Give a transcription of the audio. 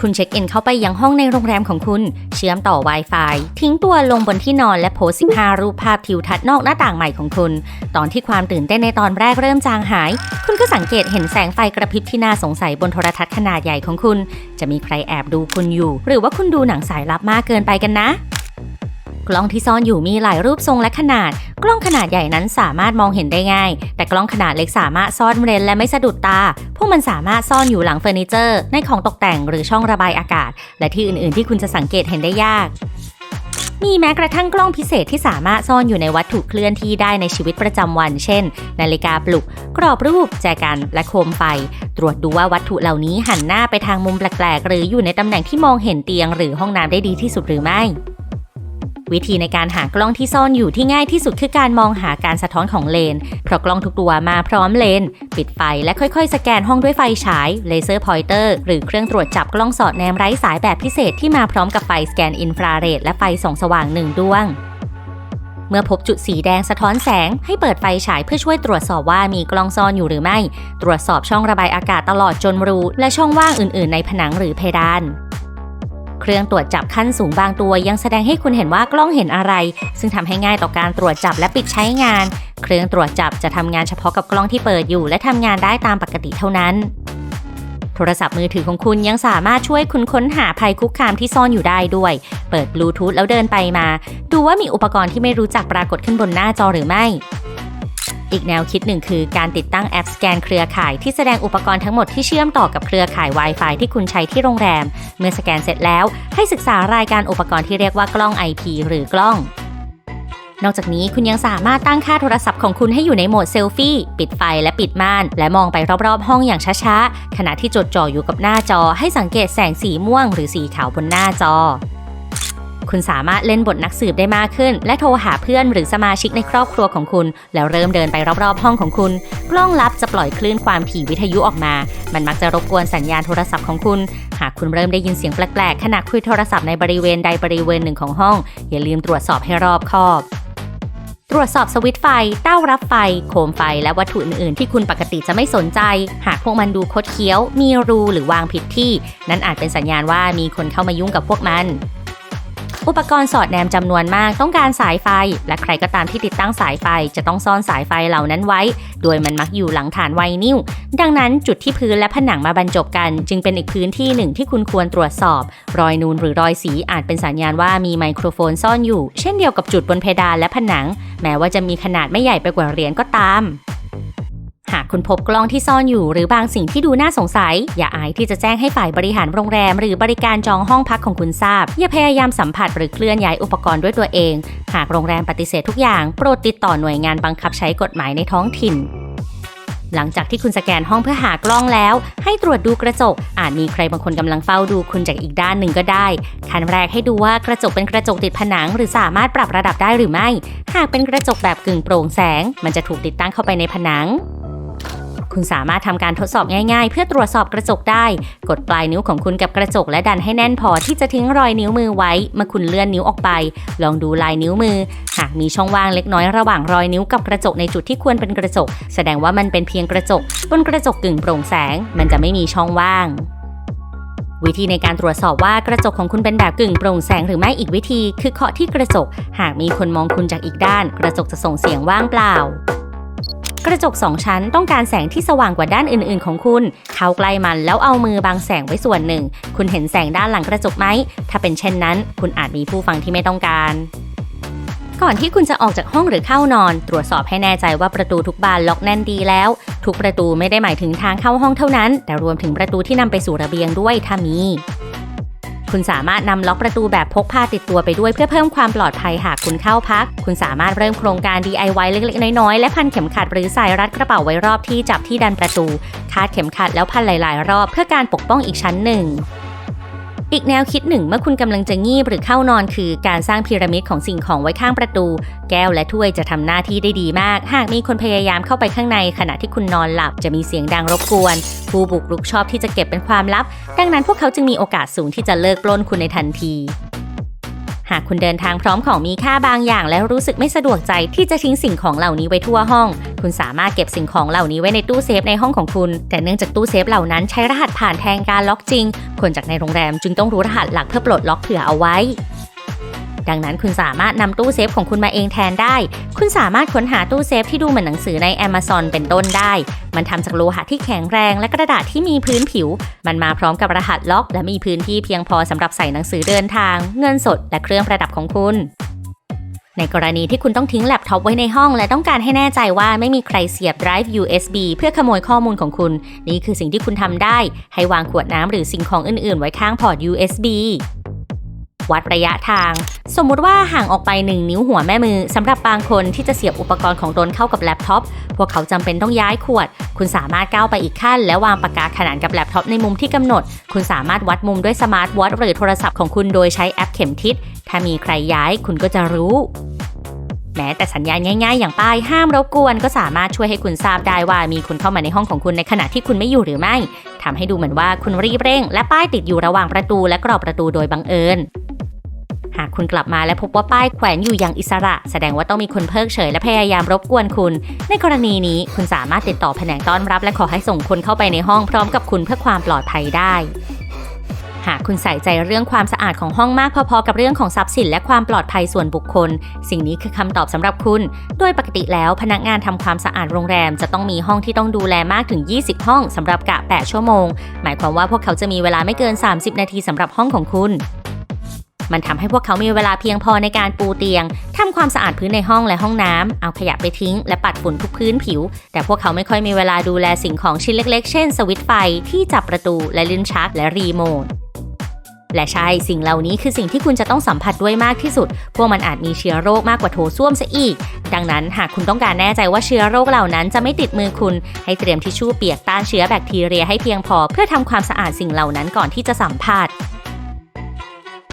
คุณเช็คอินเข้าไปยังห้องในโรงแรมของคุณ เชื่อมต่อ Wi-Fi ทิ้งตัวลงบนที่นอนและโพสต์15 รูปภาพทิวทัศน์นอกหน้าต่างใหม่ของคุณ ตอนที่ความตื่นเต้นในตอนแรกเริ่มจางหาย คุณก็สังเกตเห็นแสงไฟกระพริบที่น่าสงสัยบนโทรทัศน์ขนาดใหญ่ของคุณ จะมีใครแอบดูคุณอยู่ หรือว่าคุณดูหนังสายลับมากเกินไปกันนะ กล้องที่ซ่อนอยู่มีหลายรูปทรงและขนาด กล้องขนาดใหญ่นั้นสามารถมองเห็นได้ง่าย แต่กล้องขนาดเล็กสามารถซ่อนเร้นและไม่สะดุดตา พวกมันสามารถซ่อนอยู่หลังเฟอร์นิเจอร์ ในของตกแต่งหรือช่องระบายอากาศ และที่อื่นๆ ที่คุณจะสังเกตเห็นได้ยาก มีแม้กระทั่งกล้องพิเศษที่สามารถซ่อนอยู่ในวัตถุเคลื่อนที่ได้ในชีวิตประจำวัน เช่น นาฬิกาปลุก กรอบรูป แจกัน และโคมไฟ ตรวจดูว่าวัตถุเหล่านี้หันหน้าไปทางมุมแปลกๆ หรืออยู่ในตำแหน่งที่มองเห็นเตียงหรือห้องน้ำได้ดีที่สุดหรือไม่ วิธีในการหากล้องที่ซ่อนอยู่ที่ง่ายที่สุดคือการมองหาการสะท้อนของเลน เพราะกล้องทุกตัวมาพร้อมเลน ปิดไฟและค่อยๆ สแกนห้องด้วยไฟฉาย เลเซอร์พอยเตอร์ หรือเครื่องตรวจจับกล้องสอดแนมไร้สายแบบพิเศษที่มาพร้อมกับไฟสแกนอินฟราเรดและไฟส่องสว่างหนึ่งดวงเมื่อพบจุดสีแดงสะท้อนแสง ให้เปิดไฟฉายเพื่อช่วยตรวจสอบว่ามีกล้องซ่อนอยู่หรือไม่ ตรวจสอบช่องระบายอากาศตลอดจนรูและช่องว่างอื่น ๆ ในผนังหรือเพดาน เครื่องตรวจจับขั้นสูงบางตัวยังแสดงให้คุณเห็นว่ากล้องเห็นอะไร ซึ่งทำให้ง่ายต่อการตรวจจับและปิดใช้งาน เครื่องตรวจจับจะทำงานเฉพาะกับกล้องที่เปิดอยู่ และทำงานได้ตามปกติเท่านั้น โทรศัพท์มือถือของคุณยังสามารถช่วยคุณค้นหาภัยคุกคามที่ซ่อนอยู่ได้ด้วย เปิดบลูทูธแล้วเดินไปมา ดูว่ามีอุปกรณ์ที่ไม่รู้จักปรากฏขึ้นบนหน้าจอหรือไม่ อีกแนวคิดหนึ่งคือการติดตั้งแอปสแกนเครือข่ายที่แสดงอุปกรณ์ทั้งหมดที่เชื่อมต่อกับเครือข่าย Wi-Fi ที่คุณใช้ที่โรงแรม เมื่อสแกนเสร็จแล้วให้ศึกษารายการอุปกรณ์ที่เรียกว่ากล้อง IP หรือกล้องนอกจากนี้คุณยังสามารถตั้งค่าโทรศัพท์ของคุณให้อยู่ในโหมดเซลฟี่ ปิดไฟและปิดม่าน และมองไปรอบๆ ห้องอย่างช้าๆ ขณะที่จดจ่ออยู่กับหน้าจอให้สังเกตแสงสีม่วงหรือสีขาวบนหน้าจอ คุณสามารถเล่นบทนักสืบได้มากขึ้น และโทรหาเพื่อนหรือสมาชิกในครอบครัวของคุณ แล้วเริ่มเดินไปรอบๆ ห้องของคุณ กล้องลับจะปล่อยคลื่นความถี่วิทยุออกมา มันมักจะรบกวนสัญญาณโทรศัพท์ของคุณ หากคุณเริ่มได้ยินเสียงแปลกๆขณะคุยโทรศัพท์ในบริเวณใดบริเวณหนึ่งของห้อง อย่าลืมตรวจสอบให้รอบคอบตรวจสอบสวิตช์ไฟ เต้ารับไฟ โคมไฟ และวัตถุอื่น ๆ ที่คุณปกติจะไม่สนใจ หากพวกมันดูคดเคี้ยว มีรูหรือวางผิดที่ นั่นอาจเป็นสัญญาณว่ามีคนเข้ามายุ่งกับพวกมัน อุปกรณ์สอดแนมจำนวนมากต้องการสายไฟ และใครก็ตามที่ติดตั้งสายไฟ จะต้องซ่อนสายไฟเหล่านั้นไว้ โดยมันมักอยู่หลังฐานไวนิลดังนั้นจุดที่พื้นและผนังมาบรรจบกัน จึงเป็นอีกพื้นที่หนึ่งที่คุณควรตรวจสอบ รอยนูนหรือรอยสีอาจเป็นสัญญาณว่ามีไมโครโฟนซ่อนอยู่ เช่นเดียวกับจุดบนเพดานและผนัง แม้ว่าจะมีขนาดไม่ใหญ่ไปกว่าเหรียญก็ตาม หากคุณพบกล้องที่ซ่อนอยู่หรือบางสิ่งที่ดูน่าสงสัย อย่าอายที่จะแจ้งให้ฝ่ายบริหารโรงแรม หรือบริการจองห้องพักของคุณทราบ อย่าพยายามสัมผัสหรือเคลื่อนย้ายอุปกรณ์ด้วยตัวเอง หากโรงแรมปฏิเสธทุกอย่างโปรดติดต่อหน่วยงานบังคับใช้กฎหมายในท้องถิ่นหลังจากที่คุณสแกนห้องเพื่อหากล้องแล้ว ให้ตรวจดูกระจก อาจมีใครบางคนกำลังเฝ้าดูคุณจากอีกด้านหนึ่งก็ได้ ขั้นแรกให้ดูว่ากระจกเป็นกระจกติดผนัง หรือสามารถปรับระดับได้หรือไม่ หากเป็นกระจกแบบกึ่งโปร่งแสง มันจะถูกติดตั้งเข้าไปในผนัง คุณสามารถทำการทดสอบง่ายๆ เพื่อตรวจสอบกระจกได้ กดปลายนิ้วของคุณกับกระจกและดันให้แน่นพอที่จะทิ้งรอยนิ้วมือไว้ เมื่อคุณเลื่อนนิ้วออกไป ลองดูลายนิ้วมือ หากมีช่องว่างเล็กน้อยระหว่างรอยนิ้วกับกระจกในจุดที่ควรเป็นกระจก แสดงว่ามันเป็นเพียงกระจก บนกระจกกึ่งโปร่งแสง มันจะไม่มีช่องว่างวิธีในการตรวจสอบว่ากระจกของคุณเป็นแบบกึ่งโปร่งแสงหรือไม่อีกวิธี คือเคาะที่กระจก หากมีคนมองคุณจากอีกด้าน กระจกจะส่งเสียงว่างเปล่า กระจกสองชั้นต้องการแสงที่สว่างกว่าด้านอื่น ๆ ของคุณ เข้าใกล้มันแล้วเอามือบังแสงไว้ส่วนหนึ่ง คุณเห็นแสงด้านหลังกระจกไหม ถ้าเป็นเช่นนั้น คุณอาจมีผู้ฟังที่ไม่ต้องการ ก่อนที่คุณจะออกจากห้องหรือเข้านอน ตรวจสอบให้แน่ใจว่าประตูทุกบานล็อกแน่นดีแล้ว ทุกประตูไม่ได้หมายถึงทางเข้าห้องเท่านั้น แต่รวมถึงประตูที่นำไปสู่ระเบียงด้วยถ้ามี คุณสามารถนำล็อกประตูแบบพกพาติดตัวไปด้วยเพื่อเพิ่มความปลอดภัยหากคุณเข้าพัก คุณสามารถเริ่มโครงการ DIY เล็กๆ น้อยๆ และพันเข็มขัดหรือสายรัดกระเป๋าไว้รอบที่จับที่ดันประตู คาดเข็มขัดแล้วพันหลาย ๆ รอบเพื่อการปกป้องอีกชั้นหนึ่ง อีกแนวคิดหนึ่งเมื่อคุณกำลังจะงีบหรือเข้านอนคือการสร้างพีระมิดของสิ่งของไว้ข้างประตู แก้วและถ้วยจะทำหน้าที่ได้ดีมาก หากมีคนพยายามเข้าไปข้างในขณะที่คุณนอนหลับจะมีเสียงดังรบกวน ผู้บุกรุกชอบที่จะเก็บเป็นความลับ ดังนั้นพวกเขาจึงมีโอกาสสูงที่จะเลิกปล้นคุณในทันที หากคุณเดินทางพร้อมของมีค่าบางอย่าง และรู้สึกไม่สะดวกใจที่จะทิ้งสิ่งของเหล่านี้ไว้ทั่วห้อง คุณสามารถเก็บสิ่งของเหล่านี้ไว้ในตู้เซฟในห้องของคุณ แต่เนื่องจากตู้เซฟเหล่านั้นใช้รหัสผ่านแทนการล็อกจริง คนจากในโรงแรมจึงต้องรู้รหัสหลักเพื่อปลดล็อกเผื่อเอาไว้ ดังนั้นคุณสามารถนำตู้เซฟของคุณมาเองแทนได้ คุณสามารถค้นหาตู้เซฟที่ดูเหมือนหนังสือใน Amazon เป็นต้นได้ มันทำจากโลหะที่แข็งแรงและกระดาษที่มีพื้นผิว มันมาพร้อมกับรหัสล็อก และมีพื้นที่เพียงพอสำหรับใส่หนังสือเดินทาง เงินสด และเครื่องประดับของคุณในกรณีที่คุณต้องทิ้งแล็ปท็อปไว้ในห้อง และต้องการให้แน่ใจว่าไม่มีใครเสียบ drive USB เพื่อขโมยข้อมูลของคุณ นี่คือสิ่งที่คุณทำได้ ให้วางขวดน้ำหรือสิ่งของอื่น ๆ ไว้ข้างพอร์ต USB วัดระยะทาง สมมุติว่าห่างออกไป 1 นิ้วหัวแม่มือสำหรับบางคนที่จะเสียบอุปกรณ์ของตนเข้ากับแล็ปท็อป พวกเขาจำเป็นต้องย้ายขวด คุณสามารถก้าวไปอีกขั้น และวางปากกาขนานกับแล็ปท็อปในมุมที่กำหนด คุณสามารถวัดมุมด้วยสมาร์ทวอทหรือโทรศัพท์ของคุณโดยใช้แอปเข็มทิศ ถ้ามีใครย้ายคุณก็จะรู้แม้แต่สัญญาณง่ายๆ อย่างป้ายห้ามรบกวนก็สามารถช่วยให้คุณทราบได้ว่ามีคนเข้ามาในห้องของคุณในขณะที่คุณไม่อยู่หรือไม่ทำให้ดูเหมือนว่าคุณรีบเร่ง และป้ายติดอยู่ระหว่างประตูและกรอบประตูโดยบังเอิญ หากคุณกลับมาและพบว่าป้ายแขวนอยู่อย่างอิสระ แสดงว่าต้องมีคนเพิกเฉยและพยายามรบกวนคุณ ในกรณีนี้คุณสามารถติดต่อแผนกต้อนรับ และขอให้ส่งคนเข้าไปในห้องพร้อมกับคุณเพื่อความปลอดภัยได้หากคุณใส่ใจเรื่องความสะอาดของห้องมากพอๆกับเรื่องของทรัพย์สินและความปลอดภัยส่วนบุคคล สิ่งนี้คือคำตอบสำหรับคุณ โดยปกติแล้วพนักงานทำความสะอาดโรงแรมจะต้องมีห้องที่ต้องดูแลมากถึง 20 ห้องสำหรับกะ 8 ชั่วโมง หมายความว่าพวกเขาจะมีเวลาไม่เกิน 30 นาทีสำหรับห้องของคุณ มันทำให้พวกเขามีเวลาเพียงพอในการปูเตียงทำความสะอาดพื้นในห้องและห้องน้ำเอาขยะไปทิ้ง และปัดฝุ่นทุกพื้นผิว แต่พวกเขาไม่ค่อยมีเวลาดูแลสิ่งของชิ้นเล็กๆ เช่น สวิตไฟที่จับประตูและลิ้นชักและรีโมทและใช่สิ่งเหล่านี้คือสิ่งที่คุณจะต้องสัมผัสด้วยมากที่สุด พวกมันอาจมีเชื้อโรคมากกว่าโถส้วมซะอีก ดังนั้นหากคุณต้องการแน่ใจว่าเชื้อโรคเหล่านั้นจะไม่ติดมือคุณ ให้เตรียมทิชชู่เปียกต้านเชื้อแบคทีเรียให้เพียงพอ เพื่อทำความสะอาดสิ่งเหล่านั้นก่อนที่จะสัมผัส